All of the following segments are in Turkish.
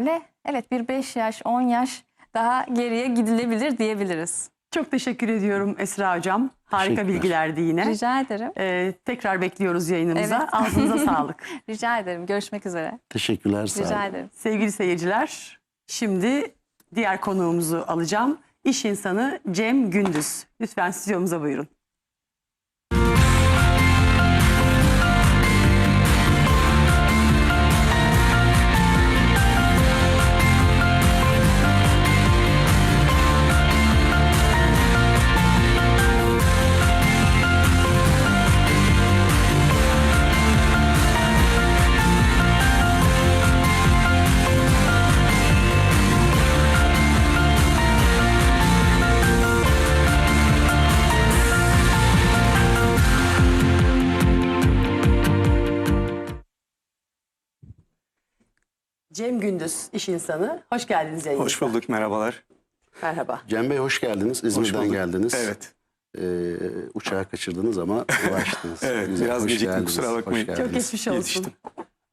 itibariyle evet bir 5 yaş 10 yaş daha geriye gidilebilir diyebiliriz. Çok teşekkür ediyorum Esra Hocam. Harika bilgilerdi yine. Rica ederim. Ee, tekrar bekliyoruz yayınımıza. Evet. Ağzınıza sağlık. Rica ederim. Görüşmek üzere. Teşekkürler sağ olun. Rica ederim. Sevgili seyirciler, şimdi diğer konuğumuzu alacağım. İş insanı Cem Gündüz. Lütfen stüdyomuza buyurun. Gündüz, iş insanı. Hoş geldiniz yayınımıza. Hoş bulduk, merhabalar. Merhaba. Cem Bey hoş geldiniz. Hoş İzmir'den bulduk. geldiniz. Evet, Ee, uçağı kaçırdınız ama ulaştınız. Evet, Güzel, biraz geciktim, geldiniz, kusura bakmayın. Çok geçmiş olsun. Yetiştim.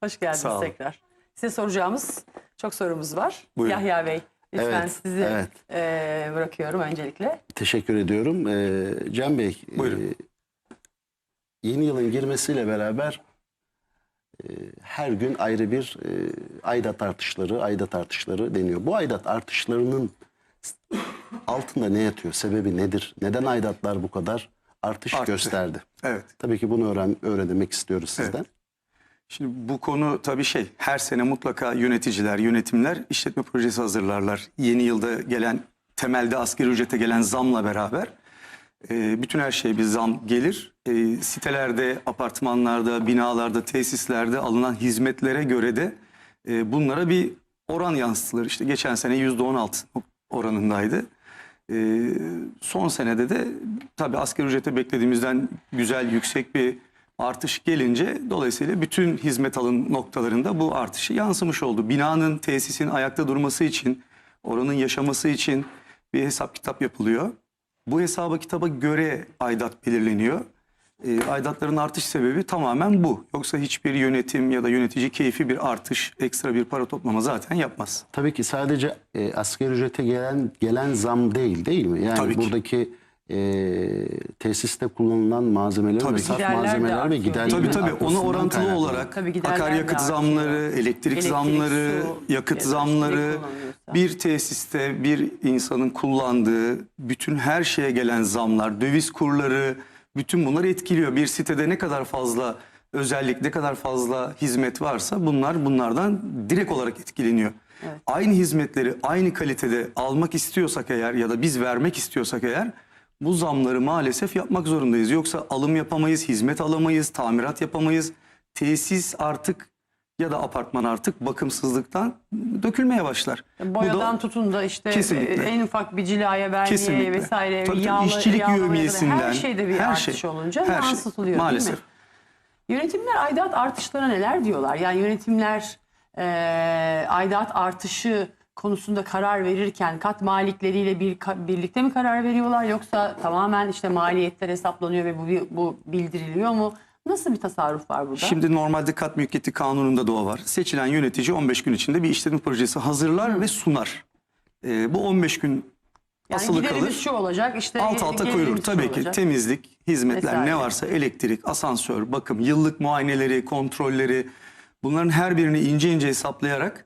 Hoş geldiniz Sağ olun. tekrar. Size soracağımız çok sorumuz var. Buyurun. Yahya Bey, lütfen Evet, sizi evet. e, bırakıyorum öncelikle. Teşekkür ediyorum. Ee, Cem Bey, Buyurun. e, yeni yılın girmesiyle beraber her gün ayrı bir e, aidat artışları, aidat artışları deniyor. Bu aidat artışlarının altında ne yatıyor? Sebebi nedir? Neden aidatlar bu kadar artış Arttı. gösterdi? Evet. Tabii ki bunu öğren öğrenmek istiyoruz sizden. Şimdi bu konu tabii şey, her sene mutlaka yöneticiler, yönetimler işletme projesi hazırlarlar. Yeni yılda gelen, temelde asgari ücrete gelen zamla beraber e, bütün her şeye bir zam gelir. E, sitelerde, apartmanlarda, binalarda, tesislerde alınan hizmetlere göre de e, bunlara bir oran yansıtılır. İşte geçen sene %16 oranındaydı. E, son senede de tabii asgari ücrete beklediğimizden güzel, yüksek bir artış gelince dolayısıyla bütün hizmet alın noktalarında bu artışı yansımış oldu. Binanın, tesisin ayakta durması için, oranın yaşaması için bir hesap kitap yapılıyor. Bu hesaba kitaba göre aidat belirleniyor. E, aidatların artış sebebi tamamen bu. Yoksa hiçbir yönetim ya da yönetici keyfi bir artış, ekstra bir para toplama zaten yapmaz. Tabii ki sadece e, asgari ücrete gelen gelen zam değil değil mi? Yani Tabii ki. buradaki e, tesiste kullanılan malzemeler Tabii ve saf Giderler de malzemeler ve giderlerin Tabii tabii ona orantılı kaynaklı. olarak Tabii giderler akaryakıt zamları, elektrik, Elektrik, zamları, su, yakıt ya da zamları, bir tesiste bir insanın kullandığı bütün her şeye gelen zamlar, döviz kurları, bütün bunlar etkiliyor. Bir sitede ne kadar fazla özellik, ne kadar fazla hizmet varsa bunlar bunlardan direkt olarak etkileniyor. Aynı hizmetleri aynı kalitede almak istiyorsak eğer ya da biz vermek istiyorsak eğer bu zamları maalesef yapmak zorundayız. Yoksa alım yapamayız, hizmet alamayız, tamirat yapamayız. Tesis artık ya da apartman artık bakımsızlıktan dökülmeye başlar. Bu da- Boyadan tutun da işte Kesinlikle. e, en ufak bir cilaya, Kesinlikle. vesaire, Tabii yağlı, işçilik yövmiyesinden, her şeyde bir her artış şey, olunca her şey. yansıtılıyor Maalesef. değil mi? Yönetimler aidat artışlarına neler diyorlar? Yani yönetimler e, aidat artışı konusunda karar verirken kat malikleriyle bir birlikte mi karar veriyorlar yoksa tamamen işte maliyetler hesaplanıyor ve bu bu bildiriliyor mu? Nasıl bir tasarruf var burada? Şimdi normalde kat mülkiyeti kanununda da o var. Seçilen yönetici 15 gün içinde bir işletme projesi hazırlar ve sunar. Ee, bu 15 gün yani asılı kalır. şu olacak işte Alt alta koyulur. Tabii ki olacak. temizlik, hizmetler Vesaire. ne varsa elektrik, asansör, bakım, yıllık muayeneleri, kontrolleri bunların her birini ince ince hesaplayarak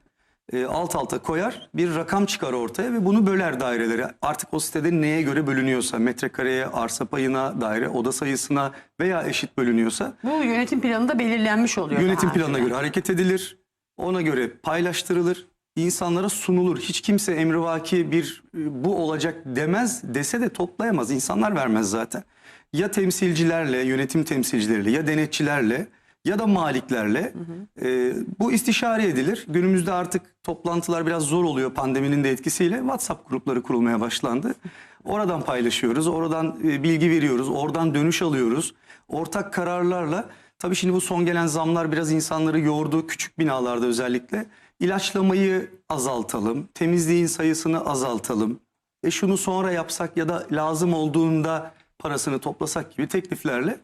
e, alt alta koyar. Bir rakam çıkar ortaya ve bunu böler dairelere. Artık o sitede neye göre bölünüyorsa metrekareye, arsa payına, daire oda sayısına veya eşit bölünüyorsa Bu yönetim planında belirlenmiş oluyor. Yönetim planına göre hareket edilir. Ona göre paylaştırılır. insanlara sunulur. Hiç kimse emrivaki bir e, bu olacak demez dese de toplayamaz. İnsanlar vermez zaten. Ya temsilcilerle, yönetim temsilcileriyle ya denetçilerle ya da maliklerle e, bu istişare edilir. Günümüzde artık toplantılar biraz zor oluyor pandeminin de etkisiyle. WhatsApp grupları kurulmaya başlandı. Oradan paylaşıyoruz, oradan e, bilgi veriyoruz, oradan dönüş alıyoruz. Ortak kararlarla Tabii şimdi bu son gelen zamlar biraz insanları yordu küçük binalarda özellikle. İlaçlamayı azaltalım, temizliğin sayısını azaltalım. E şunu sonra yapsak ya da lazım olduğunda parasını toplasak gibi tekliflerle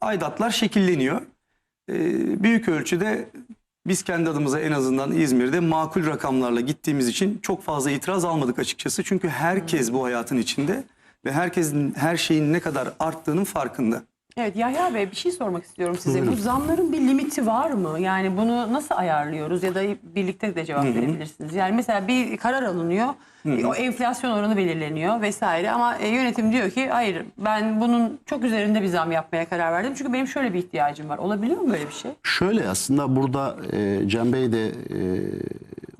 aidatlar şekilleniyor. E, büyük ölçüde Biz kendi adımıza en azından İzmir'de makul rakamlarla gittiğimiz için çok fazla itiraz almadık açıkçası. Çünkü herkes bu hayatın içinde ve herkesin her şeyin ne kadar arttığının farkında. Evet Yahya Bey bir şey sormak istiyorum size. Bu zamların bir limiti var mı? Yani bunu nasıl ayarlıyoruz ya da birlikte de cevap verebilirsiniz. Yani mesela bir karar alınıyor. O enflasyon oranı belirleniyor vesaire ama e, yönetim diyor ki hayır ben bunun çok üzerinde bir zam yapmaya karar verdim. Çünkü benim şöyle bir ihtiyacım var. Olabiliyor mu böyle bir şey? Şöyle aslında burada e, Cem Bey de e,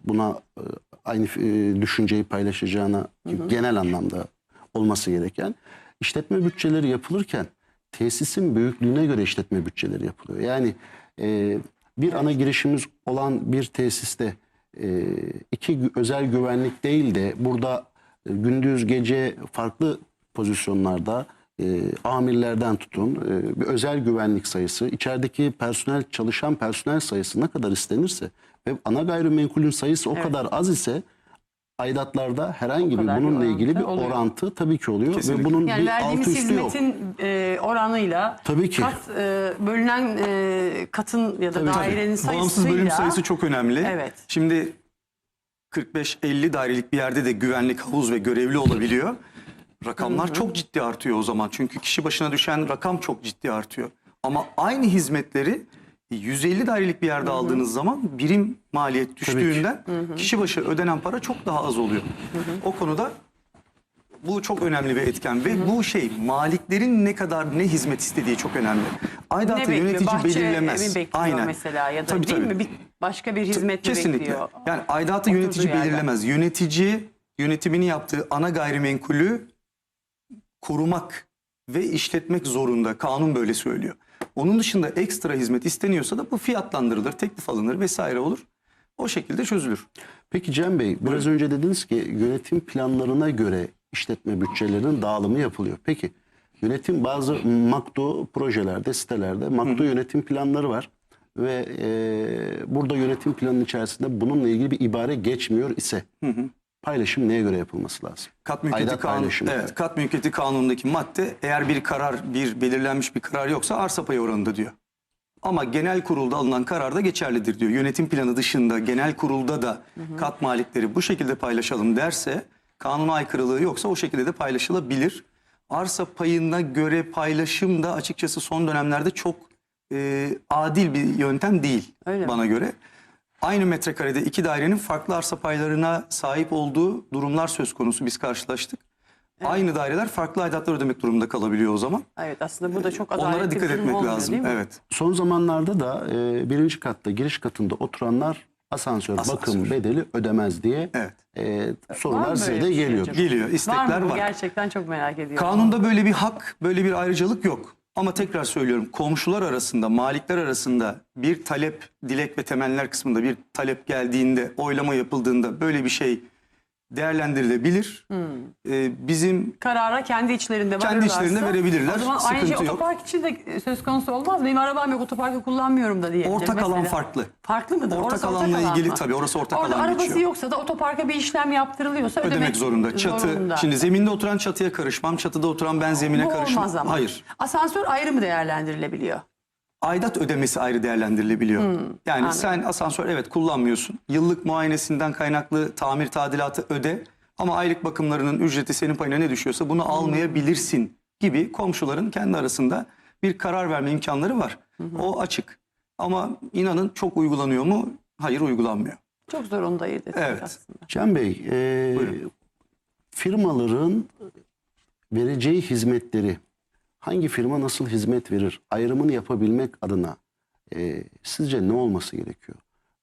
buna e, aynı e, düşünceyi paylaşacağına genel anlamda olması gereken işletme bütçeleri yapılırken tesisin büyüklüğüne göre işletme bütçeleri yapılıyor. Yani e, bir ana girişimiz olan bir tesiste e, iki özel güvenlik değil de burada e, gündüz gece farklı pozisyonlarda e, amirlerden tutun e, bir özel güvenlik sayısı, içerideki personel çalışan personel sayısı ne kadar istenirse ve ana gayrimenkulün sayısı o kadar az ise aidatlarda herhangi bir kadar bir bununla ilgili bir orantı oluyor. orantı tabii ki oluyor Kesinlikle. ve bunun Yani bir verdiğimiz altı üstü yok. hizmetin e, oranıyla Tabii ki. kat e, bölünen e, katın ya da Tabii, tabii. dairenin sayısıyla Bağımsız bölüm sayısı çok önemli. Evet. Şimdi 45-50 dairelik bir yerde de güvenlik havuz ve görevli olabiliyor. Rakamlar çok ciddi artıyor o zaman. Çünkü kişi başına düşen rakam çok ciddi artıyor. Ama aynı hizmetleri 150 dairelik bir yerde aldığınız zaman birim maliyet düştüğünden kişi başı ödenen para çok daha az oluyor. O konuda bu çok önemli bir etken ve bu şey maliklerin ne kadar ne hizmet istediği çok önemli. ne Aidatı yönetici Bahçe belirlemez. bekliyor Aynen. mesela ya da Tabii, değil tabii. mi? Bir, başka bir hizmet Kesinlikle. bekliyor? Yani aidatı Oturduğu yönetici yerden. belirlemez. Yönetici yönetimini yaptığı ana gayrimenkulü korumak ve işletmek zorunda. Kanun böyle söylüyor. Onun dışında ekstra hizmet isteniyorsa da bu fiyatlandırılır, teklif alınır vesaire olur. O şekilde çözülür. Peki Cem Bey biraz önce dediniz ki yönetim planlarına göre işletme bütçelerinin dağılımı yapılıyor. Peki yönetim bazı makdo projelerde, sitelerde makdo yönetim planları var. Ve e, burada yönetim planının içerisinde bununla ilgili bir ibare geçmiyor ise paylaşım neye göre yapılması lazım? Kat mülkiyeti paylaşımı. evet, kat mülkiyeti kanunundaki madde eğer bir karar, bir belirlenmiş bir karar yoksa arsa payı oranında diyor. Ama genel kurulda alınan karar da geçerlidir diyor. Yönetim planı dışında genel kurulda da kat malikleri bu şekilde paylaşalım derse kanuna aykırılığı yoksa o şekilde de paylaşılabilir. Arsa payına göre paylaşım da açıkçası son dönemlerde çok e, adil bir yöntem değil Öyle mi? bana göre. Aynı metrekarede iki dairenin farklı arsa paylarına sahip olduğu durumlar söz konusu biz karşılaştık. Aynı daireler farklı aidatlar ödemek durumunda kalabiliyor o zaman. Evet aslında burada çok adaletli Onlara bir dikkat durum etmek olmuyor, lazım. Evet. Son zamanlarda da e, birinci katta giriş katında oturanlar asansör, Asansör. bakım bedeli ödemez diye Evet. e, sorular size de bir şey geliyor. Geliyor. Var istekler mı bu? var. Gerçekten çok merak ediyorum. Kanunda böyle bir hak, böyle bir ayrıcalık yok. Ama tekrar söylüyorum komşular arasında, malikler arasında bir talep, dilek ve temeller kısmında bir talep geldiğinde, oylama yapıldığında böyle bir şey değerlendirilebilir. Ee, bizim Karara kendi içlerinde Kendi içlerinde verebilirler. O zaman Sıkıntı ayrıca yok. otopark için de söz konusu olmaz. Benim arabam yok otoparkı kullanmıyorum da diye. ortak alan Mesela. farklı. Farklı mıdır? Ortak Orası alanla alan ilgili mı? tabii orası ortak Orada alan arabası geçiyor. yoksa da otoparka bir işlem yaptırılıyorsa ödemek, Ödemek zorunda. Çatı, zorunda. şimdi zeminde oturan çatıya karışmam, çatıda oturan ben zemine Bu karışmam. olmaz ama. Hayır. Asansör ayrı mı değerlendirilebiliyor? Aidat ödemesi ayrı değerlendirilebiliyor. yani anladım. sen asansör evet kullanmıyorsun. Yıllık muayenesinden kaynaklı tamir tadilatı öde ama aylık bakımlarının ücreti senin payına ne düşüyorsa bunu almayabilirsin gibi komşuların kendi arasında bir karar verme imkanları var. O açık. Ama inanın çok uygulanıyor mu? Hayır uygulanmıyor. Çok zor onu da ayırt etmek Evet. aslında. Cem Bey, e, Buyurun. firmaların vereceği hizmetleri hangi firma nasıl hizmet verir ayrımını yapabilmek adına e, sizce ne olması gerekiyor?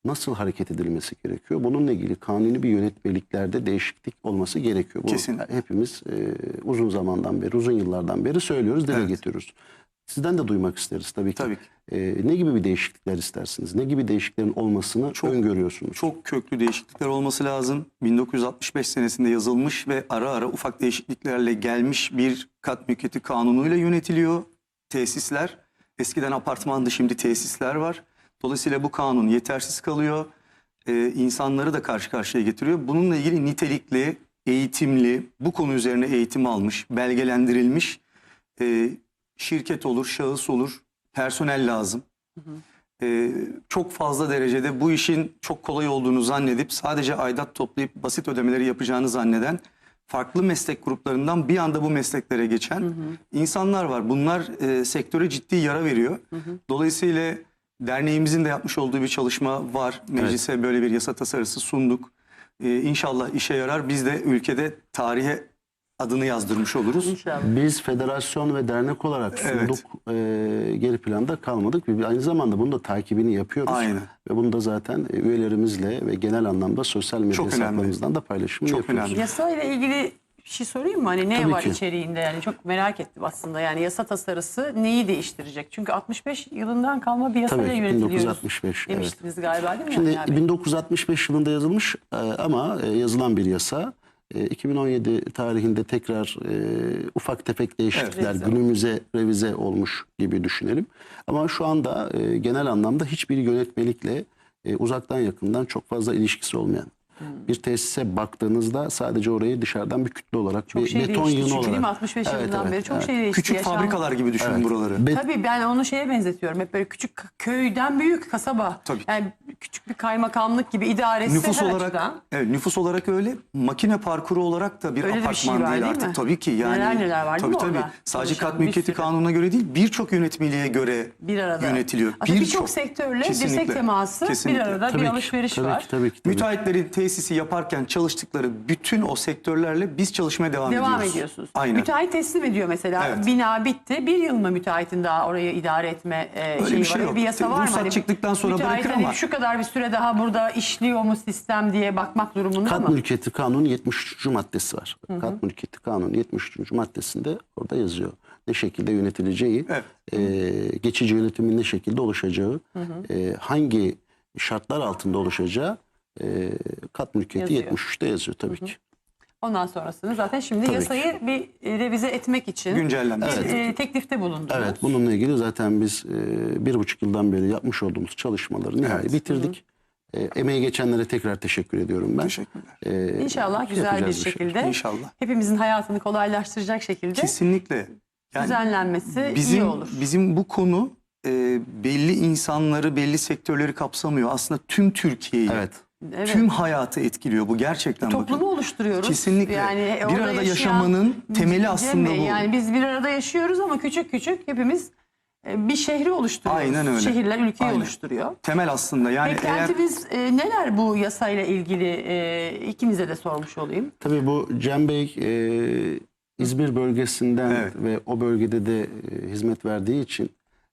Nasıl hareket edilmesi gerekiyor? Bununla ilgili kanuni bir yönetmeliklerde değişiklik olması gerekiyor. Bu Kesinlikle. hepimiz e, uzun zamandan beri, uzun yıllardan beri söylüyoruz, dile Evet. getiriyoruz. Sizden de duymak isteriz tabii ki. Tabii ki. E, ne gibi bir değişiklikler istersiniz? Ne gibi değişikliklerin olmasını Çok- öngörüyorsunuz? Çok köklü değişiklikler olması lazım. 1965 senesinde yazılmış ve ara ara ufak değişikliklerle gelmiş bir kat mülkiyeti kanunuyla yönetiliyor tesisler. Eskiden apartmandı şimdi tesisler var. Dolayısıyla bu kanun yetersiz kalıyor. Ee, insanları da karşı karşıya getiriyor. Bununla ilgili nitelikli, eğitimli, bu konu üzerine eğitim almış, belgelendirilmiş e, şirket olur, şahıs olur, personel lazım. e, çok fazla derecede bu işin çok kolay olduğunu zannedip sadece aidat toplayıp basit ödemeleri yapacağını zanneden farklı meslek gruplarından bir anda bu mesleklere geçen insanlar var. Bunlar e, sektöre ciddi yara veriyor. Dolayısıyla derneğimizin de yapmış olduğu bir çalışma var. Meclise böyle bir yasa tasarısı sunduk. E, inşallah işe yarar. Biz de ülkede tarihe adını yazdırmış oluruz. İnşallah. Biz federasyon ve dernek olarak sunduk. Ee, geri planda kalmadık. Aynı zamanda bunun da takibini yapıyoruz. Aynen. Ve bunu da zaten e, üyelerimizle ve genel anlamda sosyal medya Çok önemli. hesaplarımızdan da paylaşımını Çok yapıyoruz. önemli. Yasa ile ilgili bir şey sorayım mı? Hani ne Tabii var ki. içeriğinde yani çok merak ettim aslında. Yani yasa tasarısı neyi değiştirecek? Çünkü 65 yılından kalma bir yasayla Tabii ki, yönetiliyoruz. 1965, evet. Demiştiniz galiba değil mi? Şimdi Bey? 1965 yılında yazılmış e, ama e, yazılan bir yasa. E, 2017 tarihinde tekrar e, ufak tefek değişiklikler revize. günümüze revize olmuş gibi düşünelim. Ama şu anda e, genel anlamda hiçbir yönetmelikle e, uzaktan yakından çok fazla ilişkisi olmayan. Bir tesise baktığınızda sadece orayı dışarıdan bir kütle olarak çok bir şey beton değişti yığını çünkü olarak. değil mi? 65 Evet, yılından evet, beri çok evet. şey değişti. Küçük Yaşam- fabrikalar gibi düşünün Evet. buraları. Bet- Tabii ben onu şeye benzetiyorum. Hep böyle küçük köyden büyük kasaba. Tabii. Yani küçük bir kaymakamlık gibi idaresi Nüfus her olarak açıdan. evet nüfus olarak öyle makine parkuru olarak da bir Öyle de bir apartman şey var, değil değil artık mi? tabii ki yani Neler neler var tabii tabii orada? sadece kat bir mülkiyeti kanununa göre değil birçok yönetmeliğe göre Bir arada. yönetiliyor. Birçok sektörle Kesinlikle. dirsek teması Kesinlikle. bir arada Tabii bir ki, alışveriş tabii var. Ki, tabii ki, tabii ki. Müteahhitlerin tesisi yaparken çalıştıkları bütün o sektörlerle biz çalışmaya devam, Devam ediyoruz. ediyorsunuz. Aynen. Müteahhit teslim ediyor mesela. Evet. Bina bitti. Bir yıl mı müteahhitin daha orayı idare etme e, şeyi bir şey var? yok. bir yasa var mı? Ruhsat Hani çıktıktan sonra bırakır hani ama- Şu kadar bir süre daha burada işliyor mu sistem diye bakmak durumunda Kat mı? mülkiyeti kanunu 73. maddesi var. Kat mülkiyeti kanunu 73. maddesinde orada yazıyor. Ne şekilde yönetileceği, Evet. e, geçici yönetimin ne şekilde oluşacağı, e, hangi şartlar altında oluşacağı e, kat mülkiyeti Yazıyor. 73'te yazıyor tabii ki. Ondan sonrasını zaten şimdi Tabii yasayı bir e, revize etmek için Güncellenmesi. bir, e, teklifte bulundunuz. Evet bununla ilgili zaten biz e, bir buçuk yıldan beri yapmış olduğumuz çalışmaları nihai Evet. bitirdik. E, emeği geçenlere tekrar teşekkür ediyorum ben. Teşekkürler. E, İnşallah güzel bir şey. şekilde İnşallah. hepimizin hayatını kolaylaştıracak şekilde Kesinlikle. Yani düzenlenmesi bizim iyi olur. bizim bu konu e, belli insanları, belli sektörleri kapsamıyor. Aslında tüm Türkiye'yi, Evet. Evet. tüm hayatı etkiliyor bu gerçekten. Toplumu bakın. oluşturuyoruz. Kesinlikle. Yani Bir orada arada yaşamanın temeli aslında bu. Yani biz bir arada yaşıyoruz ama küçük küçük hepimiz e, bir şehri oluşturuyoruz. Aynen öyle. Şehirler ülkeyi Aynen. oluşturuyor. Temel aslında. Yani eğer Beklentiniz e, neler bu yasayla ilgili e, ikinize de sormuş olayım. Tabii bu Cem Bey e, İzmir bölgesinden Evet. ve o bölgede de e, hizmet verdiği için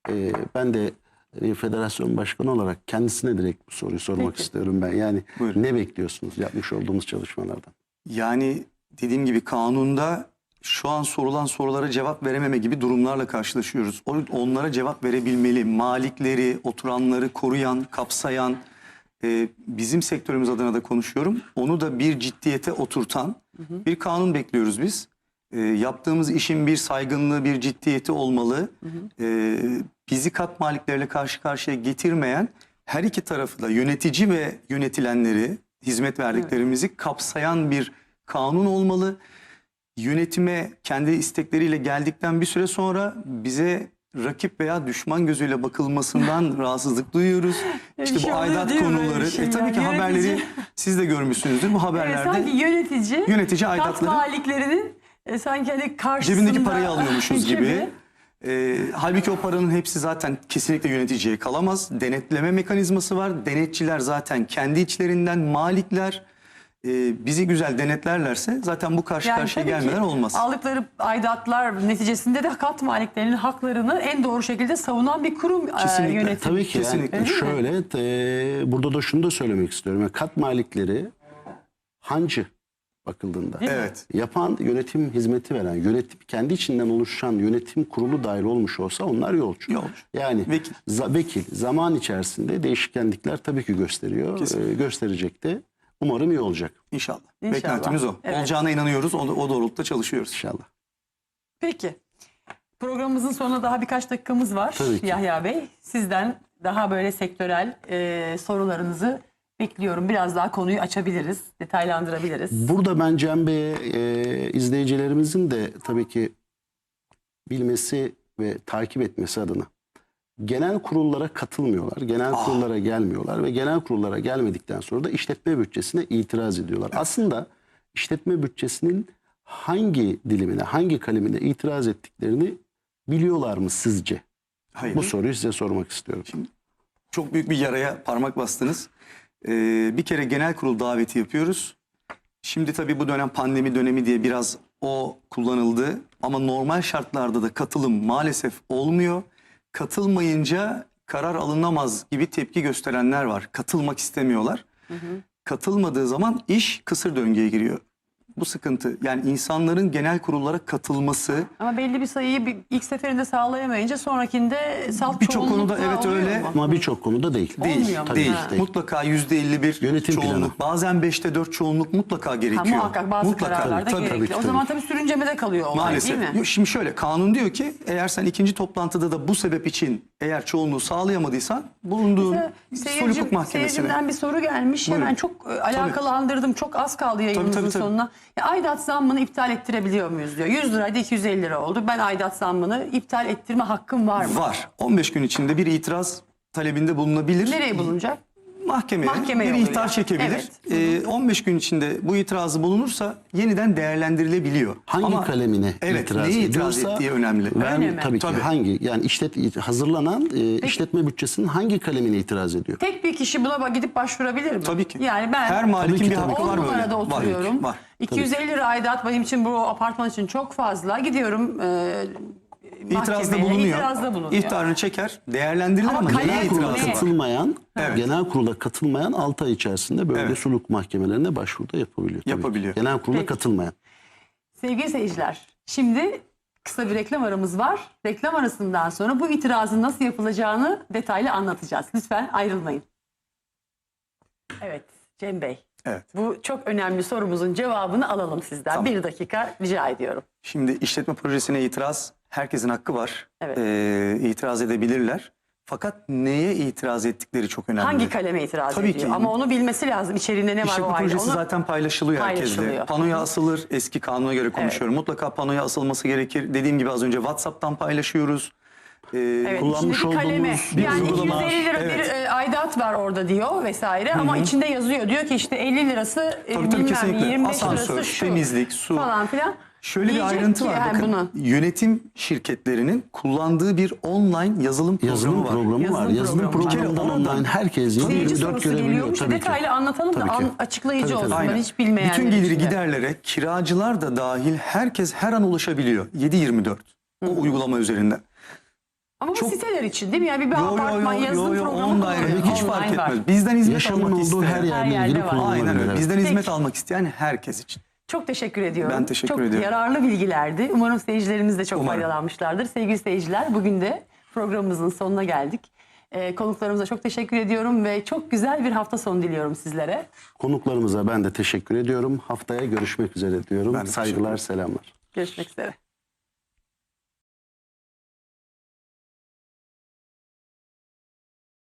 e, ben de e, federasyon başkanı olarak kendisine direkt bu soruyu sormak Peki. istiyorum ben. Yani Buyurun. ne bekliyorsunuz yapmış olduğumuz çalışmalardan? Yani dediğim gibi kanunda şu an sorulan sorulara cevap verememe gibi durumlarla karşılaşıyoruz. Onlara cevap verebilmeli. Malikleri, oturanları koruyan, kapsayan, e, bizim sektörümüz adına da konuşuyorum. Onu da bir ciddiyete oturtan bir kanun bekliyoruz biz. E, yaptığımız işin bir saygınlığı, bir ciddiyeti olmalı. E, bizi kat malikleriyle karşı karşıya getirmeyen her iki tarafı da yönetici ve yönetilenleri, hizmet verdiklerimizi kapsayan bir kanun olmalı. Yönetime kendi istekleriyle geldikten bir süre sonra bize rakip veya düşman gözüyle bakılmasından rahatsızlık duyuyoruz. İşte şey bu oluyor aidat konuları. şey E, tabii yani? ki haberleri Yönetici- siz de görmüşsünüzdür. Bu Evet, haberlerde sanki yönetici, yönetici kat aidatları maliklerinin e, sanki hani karşısında cebindeki parayı alıyormuşuz gibi. Ee, halbuki o paranın hepsi zaten kesinlikle yöneticiye kalamaz. Denetleme mekanizması var. Denetçiler zaten kendi içlerinden malikler e, bizi güzel denetlerlerse zaten bu karşı karşıya tabii ki gelmeden olmaz. Aldıkları aidatlar neticesinde de kat maliklerinin haklarını en doğru şekilde savunan bir kurum e, Kesinlikle. yönetim. Tabii ki yani Kesinlikle. Mi? şöyle e, burada da şunu da söylemek istiyorum. Yani kat malikleri hancı bakıldığında. Değil mi? Evet. Yapan yönetim hizmeti veren, yönetim kendi içinden oluşan yönetim kurulu dahil olmuş olsa onlar yolcu. Yolcu. Yani Vekil. za- vekil zaman içerisinde değişkenlikler tabii ki gösteriyor. Ee, gösterecek de umarım iyi olacak İnşallah. İnşallah. Beklentimiz o. Evet. Olacağına inanıyoruz. O, o doğrultuda çalışıyoruz. inşallah. Peki. Programımızın sonuna daha birkaç dakikamız var Tabii ki. Yahya Bey. Sizden daha böyle sektörel e, sorularınızı bekliyorum. Biraz daha konuyu açabiliriz, detaylandırabiliriz. Burada ben Cem Bey'e e, izleyicilerimizin de tabii ki bilmesi ve takip etmesi adına genel kurullara katılmıyorlar. Genel kurullara gelmiyorlar ve genel kurullara gelmedikten sonra da işletme bütçesine itiraz ediyorlar. Aslında işletme bütçesinin hangi dilimine, hangi kalemine itiraz ettiklerini biliyorlar mı sizce? Hayır. Bu soruyu size sormak istiyorum. Çok büyük bir yaraya parmak bastınız. Ee, bir kere genel kurul daveti yapıyoruz. Şimdi tabii bu dönem pandemi dönemi diye biraz o kullanıldı. Ama normal şartlarda da katılım maalesef olmuyor. Katılmayınca karar alınamaz gibi tepki gösterenler var. Katılmak istemiyorlar. Katılmadığı zaman iş kısır döngüye giriyor. Bu sıkıntı. Yani insanların genel kurullara katılması, Ama belli bir sayıyı bir, ilk seferinde sağlayamayınca sonrakinde salt Birçok konuda evet öyle. mu? Ama birçok konuda değil. Değil, Olmuyor mu? değil. Ha. Mutlaka yüzde 51 Yönetim çoğunluk. planı. Bazen 5'te 4 çoğunluk mutlaka Ha, gerekiyor. muhakkak bazı mutlaka. kararlarda Tabii, gerekli. tabii, o tabii. zaman tabii sürüncemede kalıyor olay Maalesef. değil mi? Şimdi şöyle kanun diyor ki eğer sen ikinci toplantıda da bu sebep için eğer çoğunluğu sağlayamadıysan bulunduğun Seyircim, hukuk mahkemesine. seyircimden bir soru gelmiş. Buyurun. Hemen çok e, alakalandırdım. Çok az kaldı yayınımızın Tabii, tabii, tabii. sonuna. Ya, aidat zammını iptal ettirebiliyor muyuz diyor. 100 liraydı 250 lira oldu. Ben aidat zammını iptal ettirme hakkım var mı? Var. 15 gün içinde bir itiraz talebinde bulunabilir. Nereye bulunacak? Mahkemeye, Mahkeme bir ihtar çekebilir. Evet. Ee, 15 gün içinde bu itirazı bulunursa yeniden değerlendirilebiliyor. Hangi Ama- kalemine evet, itiraz neye itiraz ediyorsa ettiği önemli. Öyle mi? Tabii ki Tabii. hangi yani işlet hazırlanan e, işletme bütçesinin hangi kalemine itiraz ediyor? Tek bir kişi buna gidip başvurabilir mi? Tabii ki. Yani ben Her malikin ki, bir hakkı ki. 10 var böyle. numarada Var. oturuyorum. Var. 250 lira aidat benim için bu apartman için çok fazla. Gidiyorum e, İtirazda mahkemeye, bulunuyor. itirazda bulunuyor. İhtarını çeker, değerlendirilir Ama ama, Genel kurula itiraz var? katılmayan, Evet. genel kurula katılmayan 6 ay içerisinde böyle Evet. sulh mahkemelerine başvuruda yapabiliyor. tabii ki. Yapabiliyor. Genel kurula Peki. katılmayan. Sevgili seyirciler, şimdi kısa bir reklam aramız var. Reklam arasından sonra bu itirazın nasıl yapılacağını detaylı anlatacağız. Lütfen ayrılmayın. Evet, Cem Bey. Evet. Bu çok önemli sorumuzun cevabını alalım sizden. Tamam. Bir dakika rica ediyorum. Şimdi işletme projesine itiraz, herkesin hakkı var. Evet. Ee, itiraz edebilirler. Fakat neye itiraz ettikleri çok önemli. Hangi kaleme itiraz Tabii ediyor? ki. Ama onu bilmesi lazım. İçerinde ne var İşletme o ayrı. projesi Onu- zaten paylaşılıyor, Paylaşılıyor. herkesle. Panoya asılır, eski kanuna göre konuşuyorum. Mutlaka panoya asılması gerekir. Dediğim gibi az önce WhatsApp'tan paylaşıyoruz. Ee, Evet, kullanmış içindeki kaleme. olduğumuz bir yani uygulama. 250 lira Evet. bir e, aidat var orada diyor vesaire ama içinde yazıyor. Diyor ki işte 50 lirası e, Tabii, tabii, bilmem kesinlikle. 25 Asansör, lirası şu temizlik, su. falan filan. Şöyle bir Diyecek ayrıntı ki var yani bakın. bunu. Yönetim şirketlerinin kullandığı bir online yazılım programı Yazılım var. programı Yazılım var. Yazılım programı. Bir kere programından oradan online herkes Seyirci 24 sorusu görebiliyor. geliyormuş. Tabii ki. Detaylı anlatalım da Tabii ki. an- açıklayıcı Tabii, tabii. olsun. Aynen. Ben hiç bilmeyenler Bütün geliri için de. giderlere kiracılar da dahil herkes her an ulaşabiliyor. 7-24 o uygulama üzerinden. Ama bu Çok- siteler için değil mi? Yani bir Yo yo apartman yo yazılım yo yo programı on daire kullanıyor. hiç fark Online var. etmez. Bizden hizmet Yaşamın almak olduğu isteyen. her yerde yerde ilgili var. kullanılabilir. Aynen öyle. evet. Bizden Peki. hizmet almak isteyen herkes için. Çok teşekkür ediyorum. Ben teşekkür çok ediyorum. yararlı bilgilerdi. Umarım seyircilerimiz de çok Umarım. faydalanmışlardır. Sevgili seyirciler bugün de programımızın sonuna geldik. Ee, konuklarımıza çok teşekkür ediyorum ve çok güzel bir hafta sonu diliyorum sizlere. Konuklarımıza ben de teşekkür ediyorum. Haftaya görüşmek üzere diyorum. Ben Saygılar, selamlar. Görüşmek üzere.